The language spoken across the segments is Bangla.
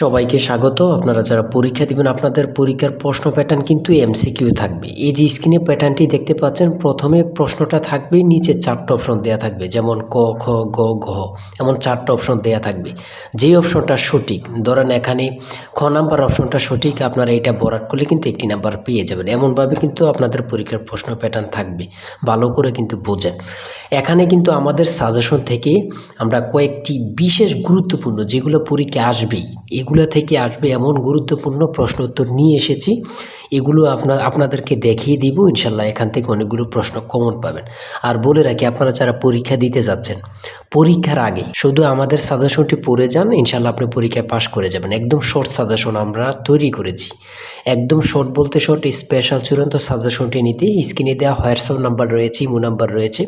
সবাইকে স্বাগত। আপনারা যারা পরীক্ষা দিবেন, আপনাদের পরীক্ষার প্রশ্ন প্যাটার্ন কিন্তু এমসিকিউ থাকবে। এই যে স্ক্রিনে প্যাটার্নটি দেখতে পাচ্ছেন, প্রথমে প্রশ্নটা থাকবে, নিচে চারটা অপশন দেয়া থাকবে, যেমন ক, খ, গ, ঘ, এমন চারটা অপশন দেয়া থাকবে। যেই অপশনটা সঠিক, ধরেন এখানে খ নাম্বার অপশনটা সঠিক, আপনারা এটা বরাট করলে কিন্তু একটি নাম্বার পেয়ে যাবেন। এমনভাবে কিন্তু আপনাদের পরীক্ষার প্রশ্ন প্যাটার্ন থাকবে। ভালো করে কিন্তু বোঝেন। এখানে কিন্তু আমাদের সাজেশন থেকে আমরা কয়েকটি বিশেষ গুরুত্বপূর্ণ যেগুলো পরীক্ষা আসবেই এগুলো থেকে আসবে এমন গুরুত্বপূর্ণ প্রশ্ন উত্তর নিয়ে এসেছি। এগুলো আপনার আপনাদেরকে দেখিয়ে দিব, ইনশাল্লাহ এখান থেকে অনেকগুলো প্রশ্ন কমন পাবেন। আর বলে রাখি, আপনারা যারা পরীক্ষা দিতে যাচ্ছেন, পরীক্ষার আগে শুধু আমাদের সাজেশনটি পড়ে যান, ইনশাল্লাহ আপনি পরীক্ষায় পাশ করে যাবেন। একদম শর্ট সাজেশন আমরা তৈরি করেছি। একদম শর্ট বলতে শর্ট স্পেশাল চূড়ান্ত সাজেশনটি নিতে স্ক্রিনে দেওয়া হোয়াটসঅ্যাপ নাম্বার রয়েছে ইমো নাম্বার রয়েছে।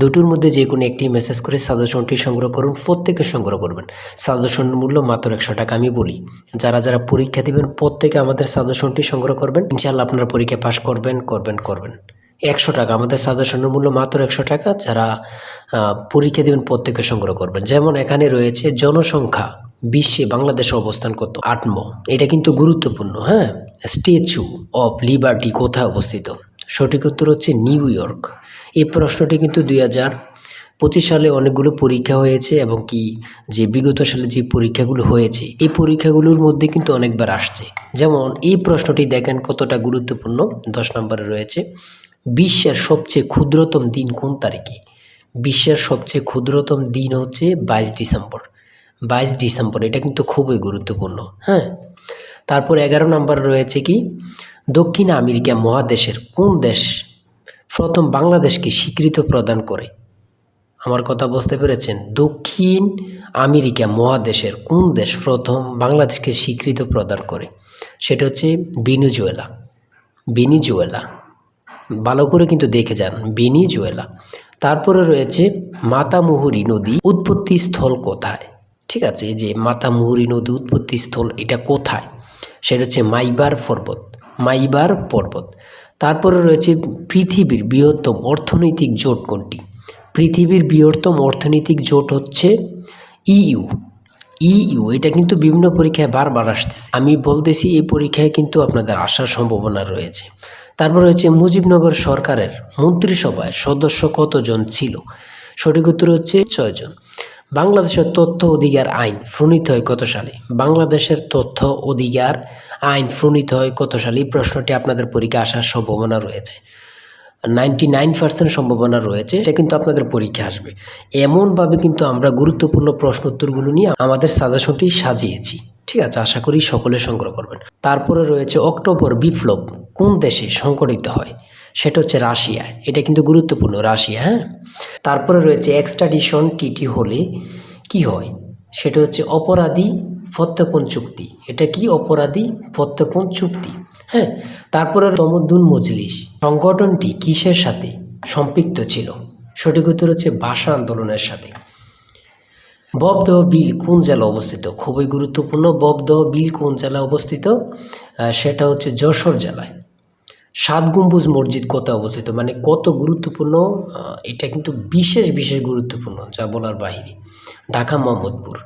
দুটোর মধ্যে যে কোনো একটি মেসেজ করে সাজেশনটি সংগ্রহ করুন, প্রত্যেকে সংগ্রহ করবেন। সাজেশনের মূল্য মাত্র একশো টাকা, আমি বলি। যারা যারা পরীক্ষা দিবেন, প্রত্যেকে আমাদের সাজেশনটি সংগ্রহ করবেন। ইনশাল্লাহ আপনারা পরীক্ষায় পাশ করবেন করবেন করবেন। একশো টাকা, আমাদের সাজেশনের মূল্য মাত্র একশো টাকা, যারা পরীক্ষা দেবেন প্রত্যেকে সংগ্রহ করবেন। যেমন এখানে রয়েছে জনসংখ্যা, বিশ্বে বাংলাদেশের অবস্থান কত? আটম এটা কিন্তু গুরুত্বপূর্ণ হ্যাঁ? স্ট্যাচু অফ লিবার্টি কোথায় অবস্থিত? সঠিক উত্তর হচ্ছে নিউ ইয়র্ক। এই প্রশ্নটি কিন্তু দুই হাজার পঁচিশ সালে অনেকগুলো পরীক্ষা হয়েছে এবং কি যে বিগত সালে যে পরীক্ষাগুলো হয়েছে, এই পরীক্ষাগুলোর মধ্যে কিন্তু অনেকবার আসছে। যেমন এই প্রশ্নটি দেখেন কতটা গুরুত্বপূর্ণ, দশ নম্বরে রয়েছে, বিশ্বের সবচেয়ে ক্ষুদ্রতম দিন কোন তারিখে? বিশ্বের সবচেয়ে ক্ষুদ্রতম দিন হচ্ছে বাইশ ডিসেম্বর। বাইশ ডিসেম্বর, এটা কিন্তু খুবই গুরুত্বপূর্ণ হ্যাঁ? তারপর এগারো নম্বর রয়েছে কি, দক্ষিণ আমেরিকা মহাদেশের কোন দেশ প্রথম বাংলাদেশকে স্বীকৃতি প্রদান করে? আমার কথা বুঝতে পেরেছেন? দক্ষিণ আমেরিকা মহাদেশের কোন দেশ প্রথম বাংলাদেশকে স্বীকৃত প্রদান করে? সেটা হচ্ছে বেনিজুয়েলা বেনিজুয়েলা ভালো করে কিন্তু দেখে যান। বেনিজুয়েলা তারপরে রয়েছে মাতামুহুরী নদী। উৎপত্তি স্থল কোথায়? ঠিক আছে যে মাতামুহুরী নদী উৎপত্তি স্থল, এটা কোথায়? সেটা হচ্ছে মাইবার পর্বত। মাইবার পর্বত। তারপরে রয়েছে পৃথিবীর বৃহত্তম অর্থনৈতিক জোট কোনটি? পৃথিবীর বৃহত্তম অর্থনৈতিক জোট হচ্ছে ইইউ ইইউ এটা কিন্তু বিভিন্ন পরীক্ষায় বারবার আসতেছে। আমি বলতেছি এই পরীক্ষায় কিন্তু আপনাদের আসার সম্ভাবনা রয়েছে। তারপর হচ্ছে মুজিবনগর সরকারের মন্ত্রিসভায় সদস্য কতজন ছিল? সঠিক উত্তর হচ্ছে ছয়জন বাংলাদেশের তথ্য অধিকার আইন প্রণীত হয় কত সালে? বাংলাদেশের তথ্য অধিকার আইন প্রণীত হয় কত সালে? এই প্রশ্নটি আপনাদের পরীক্ষা আসার সম্ভাবনা রয়েছে। নাইনটি নাইন পার্সেন্ট সম্ভাবনা রয়েছে, এটা কিন্তু আপনাদের পরীক্ষা আসবে। এমনভাবে কিন্তু আমরা গুরুত্বপূর্ণ প্রশ্ন উত্তরগুলো নিয়ে আমাদের সাজেশনটি সাজিয়েছি। ঠিক আছে, আশা করি সকলে সংগ্রহ করবেন। তারপরে রয়েছে অক্টোবর বিপ্লব কোন দেশে সংগঠিত হয়? সেটা হচ্ছে রাশিয়া। এটা কিন্তু গুরুত্বপূর্ণ, রাশিয়া হ্যাঁ? তারপরে রয়েছে এক্সট্রাডিশন টিটি হলে কি হয়? সেটা হচ্ছে অপরাধী প্রত্যর্পণ চুক্তি। এটা কি? অপরাধী প্রত্যর্পণ চুক্তি। হ্যাঁ তারপরে তমদ্দুন মজলিস। সংগঠনটি কিসের সাথে? সম্পৃক্ত ছিল। সঠিক উত্তর হচ্ছে ভাষা আন্দোলনের সাথে। ববদহ বিল কোন জেলা অবস্থিত? খুবই গুরুত্বপূর্ণ। ববদহ বিল কোন জেলা অবস্থিত? সেটা হচ্ছে যশোর জেলায়। সাত গম্বুজ মসজিদ কোথায় অবস্থিত? মানে কত গুরুত্বপূর্ণ? এটা কিন্তু বিশেষ বিশেষ গুরুত্বপূর্ণ, যা বলার বাহিরে ঢাকা মোহাম্মদপুর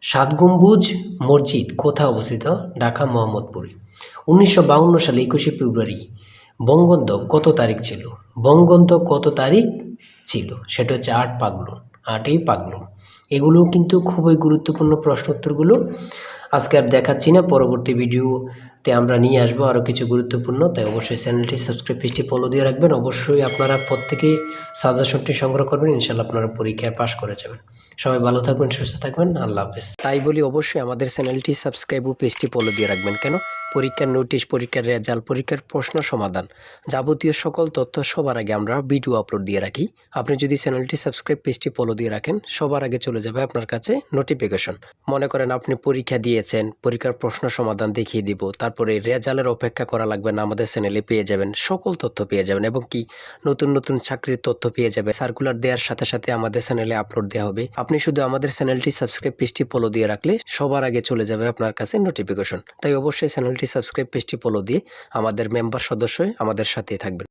সাত গম্বুজ মসজিদ কোথায় অবস্থিত? ঢাকা মোহাম্মদপুরে উনিশশো সালে একুশে ফেব্রুয়ারি বঙ্গন্ধ কত তারিখ ছিল? বঙ্গন্ধ কত তারিখ ছিল? সেটা হচ্ছে আট পাগলুন আটই পাগলুন এগুলো কিন্তু খুবই গুরুত্বপূর্ণ প্রশ্ন উত্তরগুলো আজকে আর দেখাচ্ছি না, পরবর্তী ভিডিওতে আমরা নিয়ে আসব আরও কিছু গুরুত্বপূর্ণ, তাই অবশ্যই চ্যানেলটি সাবস্ক্রাইব, পেজটি ফলো দিয়ে রাখবেন। অবশ্যই আপনারা প্রত্যেকেই সাজেশনটি সংগ্রহ করবেন ইনশাল্লাহ আপনারা পরীক্ষায় পাশ করে যাবেন। সবাই ভালো থাকবেন, সুস্থ থাকবেন, আল্লাহ হাফেজ। তাই বলি অবশ্যই আমাদের চ্যানেলটি সাবস্ক্রাইব ও পেজটি ফলো দিয়ে রাখবেন। কেন? পরীক্ষার নোটিশ, পরীক্ষার রেজাল্ট, পরীক্ষার প্রশ্ন সমাধান যাবতীয় সকল তথ্য সবার আগে আমরা ভিডিও আপলোড দিয়ে রাখি। আপনি যদি চ্যানেলটি সাবস্ক্রাইব, পেজটি ফলো দিয়ে রাখেন, সবার আগে চলে যাবে আপনার কাছে নোটিফিকেশন মনে করেন আপনি পরীক্ষা দিয়েছেন, পরীক্ষার প্রশ্ন সমাধান দেখিয়ে দিব, তারপরে রেজাল্টের অপেক্ষা করা লাগবে না, আমাদের চ্যানেলে পেয়ে যাবেন, সকল তথ্য পেয়ে যাবেন এবং কি নতুন নতুন চাকরির তথ্য পেয়ে যাবে। সার্কুলার দেওয়ার সাথে সাথে আমাদের চ্যানেলে আপলোড দেওয়া হবে। আপনি শুধু আমাদের চ্যানেলটি সাবস্ক্রাইব পেজটি ফলো দিয়ে রাখলে সবার আগে চলে যাবে আপনার কাছে নোটিফিকেশন তাই অবশ্যই চ্যানেলটি সাবস্ক্রাইব পেজটি ফলো দিয়ে আমাদের মেম্বার সদস্য আমাদের সাথে থাকবেন।